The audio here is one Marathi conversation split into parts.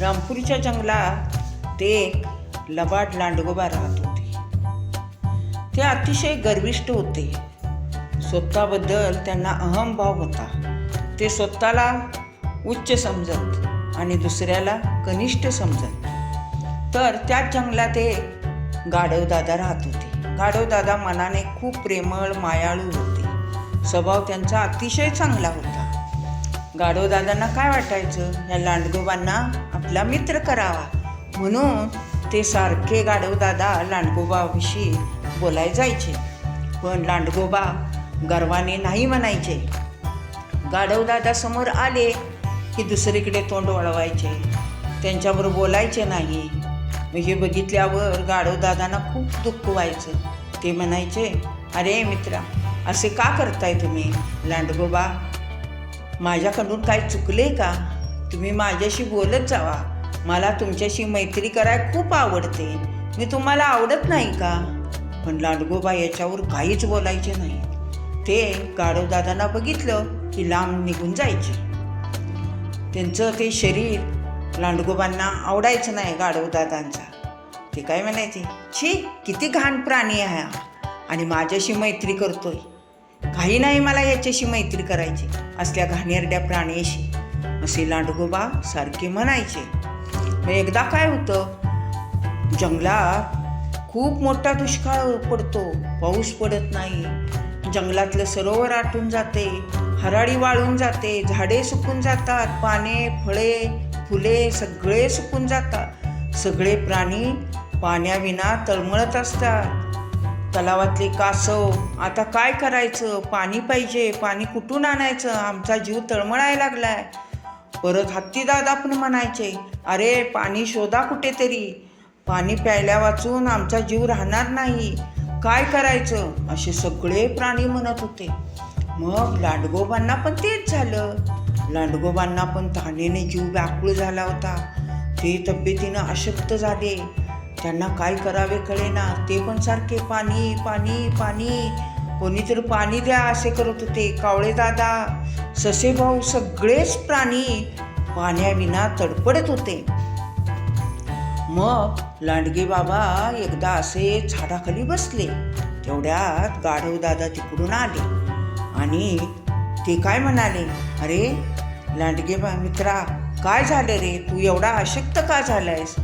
रामपुरीच्या जंगलात ते एक लबाड लांडगोबा राहत होते. ते अतिशय गर्विष्ठ होते. स्वतःबद्दल त्यांना अहमभाव होता. ते स्वतःला उच्च समजत आणि दुसऱ्याला कनिष्ठ समजत. तर त्याच जंगलात एक गाढवदादा राहत होते. गाढवदादा मनाने खूप प्रेमळ मायाळू होते. स्वभाव त्यांचा अतिशय चांगला होता. गाढवदादांना काय वाटायचं? या लांडगोबांना आपला मित्र करावा. म्हणून ते सारखे गाढवदादा लांडगोबाविषयी बोलाय जायचे. पण लांडगोबा गर्वाने नाही म्हणायचे. गाढवदादा समोर आले की दुसरीकडे तोंड वळवायचे. त्यांच्याबरोबर बोलायचे नाही. हे बघितल्यावर गाढवदादांना खूप दुःख व्हायचं. ते म्हणायचे अरे मित्रा असे का करताय तुम्ही? लांडगोबा माझ्याकडून काय चुकले का? तुम्ही माझ्याशी बोलत जावा. मला तुमच्याशी मैत्री करायला खूप आवडते. मी तुम्हाला आवडत नाही का? पण लांडगोबा याच्यावर काहीच बोलायचे नाही. ते गाढवदादांना बघितलं की लांब निघून जायचे. त्यांचं ते शरीर लांडगोबांना आवडायचं नाही गाढवदादांचा ते काय म्हणायचे? छी किती घाण प्राणी आहे हा. आणि माझ्याशी मैत्री करतोय. काही नाही मला याच्याशी मैत्री करायची. असल्या घाणेरड्या प्राण्याशी. असे लांडगोबा सारखे म्हणायचे. मग एकदा काय होतं? जंगलात खूप मोठा दुष्काळ पडतो. पाऊस पडत नाही. जंगलातलं सरोवर आटून जाते. हराळी वाळून जाते. झाडे सुकून जातात. पाने फळे फुले सगळे सुकून जातात. सगळे प्राणी पाण्याविना तळमळत असतात. तलावातले कासव आता काय करायचं? पाणी पाहिजे. पाणी कुठून आणायचं? आमचा जीव तळमळायला लागलाय. परत हत्तीदादा पण म्हणायचे अरे पाणी शोधा कुठेतरी. पाणी प्यायल्या वाचून आमचा जीव राहणार नाही. काय करायचं? असे सगळे प्राणी म्हणत होते. मग लांडगोबांना पण तेच झालं. लांडगोबांना पण तहानेने जीव व्याकुळ झाला होता. ते तब्येतीनं अशक्त झाले. त्यांना काय करावे कळेना. ते पण सारखे पाणी पाणी पाणी. कोणीतरी पाणी द्या असे करत होते. कावळे दादा ससे भाऊ सगळेच प्राणी पाण्याविना तडपडत होते. मग लांडगे बाबा एकदा असे झाडाखाली बसले. तेवढ्यात गाढव दादा तिकडून आले आणि ते काय म्हणाले? अरे लांडगे बा मित्रा काय झालं रे? तू एवढा अशक्त का झालायस?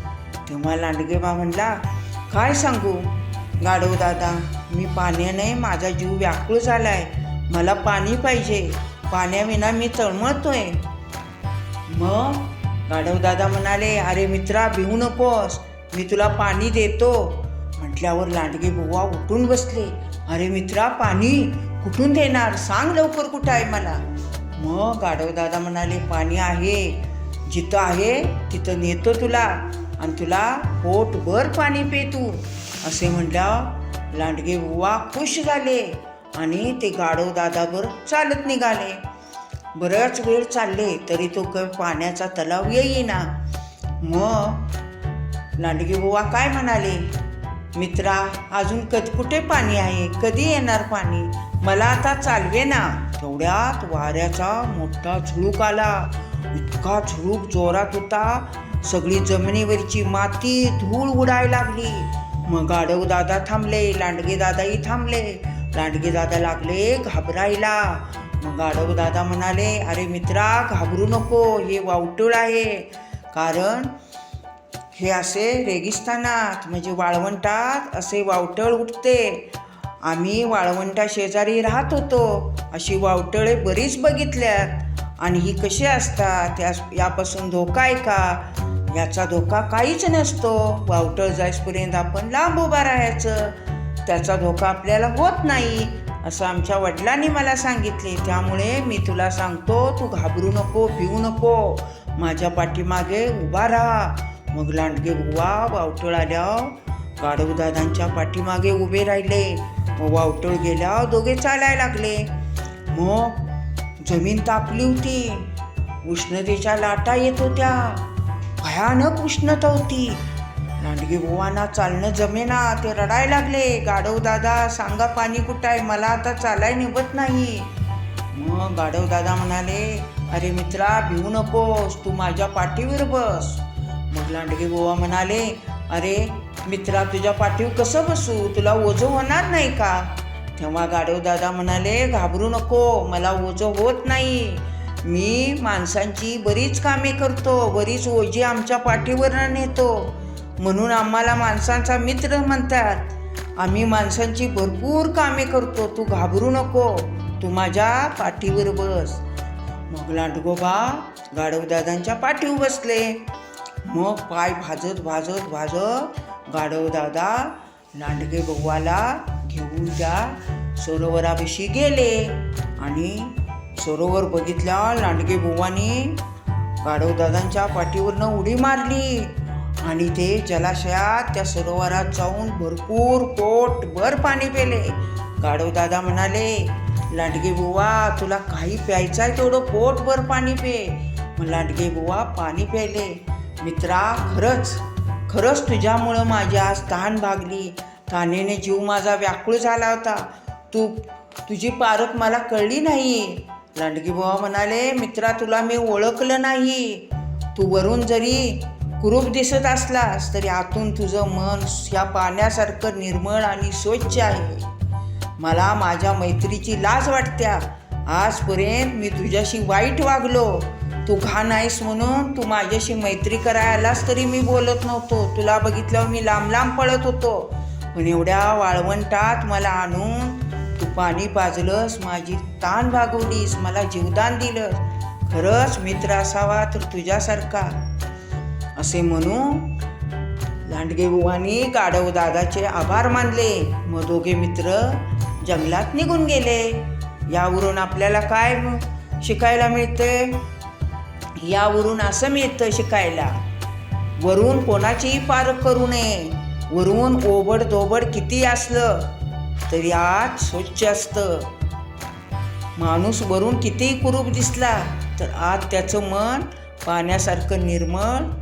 तेव्हा लांडगेबा म्हणला काय सांगू? गाढव दादा मी पाण्याने माझा जीव व्याकुळ झालाय. मला पाणी पाहिजे. पाण्याविना मी तळमळतोय. मग गाढव दादा म्हणाले अरे मित्रा भिवू नकोस. मी तुला पाणी देतो. म्हटल्यावर लांडगे बुवा उठून बसले. अरे मित्रा पाणी कुठून देणार? सांग लवकर कुठं आहे मला. मग गाढव दादा म्हणाले पाणी आहे. जिथं आहे तिथं नेतो तुला. आणि तुला पोटभर पाणी पे तू. असे म्हटल्यावर लांडगे बुवा खुश झाले. आणि ते गाढव दादावर चालत निघाले. बराच वेळ चालले तरी तो क पाण्याचा तलाव येईना मग लांडगी बुवा काय म्हणाले? मित्रा अजून कध कुठे पाणी आहे? कधी येणार पाणी? मला आता चालवे ना. तेवढ्यात वाऱ्याचा मोठा झुळूक आला. इतका झुळूक जोरात होता. सगळी जमिनीवरची माती धूळ उडायला लागली. मग गाढव दादा थांबले लांडगे दादाही थांबले. लांडगे दादा लागले घाबरायला. मग गाढव दादा म्हणाले अरे मित्रा घाबरू नको हे वावटूळ आहे. कारण हे असे रेगिस्तानात म्हणजे वाळवंटात असे वावटळ उठते. आम्ही वाळवंटा शेजारी राहत होतो. अशी वावटळे बरीच बघितल्यात. आणि ही कशी असतात? त्या यापासून धोका आहे का? याचा धोका काहीच नसतो. वावटळ जाईसपर्यंत आपण लांब उभा राहायचं. त्याचा धोका आपल्याला होत नाही असं आमच्या वडिलांनी मला सांगितले. त्यामुळे मी तुला सांगतो तू घाबरू नको भिवू नको. माझ्या पाठीमागे उभा राहा. मग लांडगे बुवा वावटळ आल्यावर गाढवदादांच्या पाठीमागे उभे राहिले. मग वावटळ गेल्यावर दोघे चालायला लागले. मग जमीन तापली होती. उष्णतेच्या लाटा येत होत्या. भयानक उष्णता होती. लांडगी बुवांना चालणं जमेना ते रडायला लागले. गाढव दादा सांगा पाणी कुठं आहे मला आता चालाय निघत नाही. मग गाढव दादा म्हणाले अरे मित्रा भिवू नकोस. तू माझ्या पाठीवर बस. मग लांडगी बुवा म्हणाले अरे मित्रा तुझ्या पाठीवर कसं बसू? तुला ओझं होणार नाही का? तेव्हा गाडव दादा म्हणाले घाबरू नको. मला ओझं होत नाही. मी माणसांची बरीच कामे करतो. बरीच ओझी आमच्या पाठीवर नेतो. म्हणून आम्हाला माणसांचा मित्र म्हणतात. आम्ही माणसांची भरपूर कामे करतो. तू घाबरू नको. तू माझ्या पाठीवर बस. मग लांडगोबा गाढवदादांच्या पाठीवर बसले. मग पाय भाजत भाजत भाजत गाढवदादा लांडगे बव्वाला घेऊन त्या सरोवरापाशी गेले. आणि सरोवर बघितल्या लांडगे बुवानी गाढवदादांच्या पाठीवरनं उडी मारली. आणि ते जलाशयात त्या सरोवरात जाऊन भरपूर पोटभर पाणी पेले. गाढवदादा म्हणाले लांडगे बुवा तुला काही प्यायचं आहे तेवढं पोटभर पाणी पे. मग लांडगे बुवा पाणी प्यायले. मित्रा खरंच खरंच तुझ्यामुळं माझी आज तहान भागली. तहानेने जीव माझा व्याकुळ झाला होता. तू तुझी पारख मला कळली नाही. लांडगी बुवा म्हणाले मित्रा तुला मी ओळखलं नाही. तू वरून जरी कुरूप दिसत असलास तरी आतून तुझं मन ह्या पाण्यासारखं निर्मळ आणि स्वच्छ आहे. मला माझ्या मैत्रीची लाज वाटत्या आजपर्यंत मी तुझ्याशी वाईट वागलो. तू घाण आहेस म्हणून तू माझ्याशी मैत्री करायलास तरी मी बोलत नव्हतो. तुला बघितल्यावर मी लांब लांब पळत होतो. पण एवढ्या वाळवंटात मला आणून तू पाणी पाजलंस माझी ताण भागवलीस मला जीवदान दिलं खरंच मित्र असावा तर तुझ्यासारखा. असे म्हणू लांडगे बुवानी गाढव दादाचे आभार मानले. मग दोघे मित्र जंगलात निघून गेले. यावरून आपल्याला काय शिकायला मिळते? यावरून असं मिळतं शिकायला. वरून कोणाचीही पारख करू नये. वरून ओबड दोबड किती असलं तरी आत स्वच्छ असतं. माणूस वरून कितीही कुरूप दिसला तर आत त्याचं मन पाण्यासारखं निर्मळ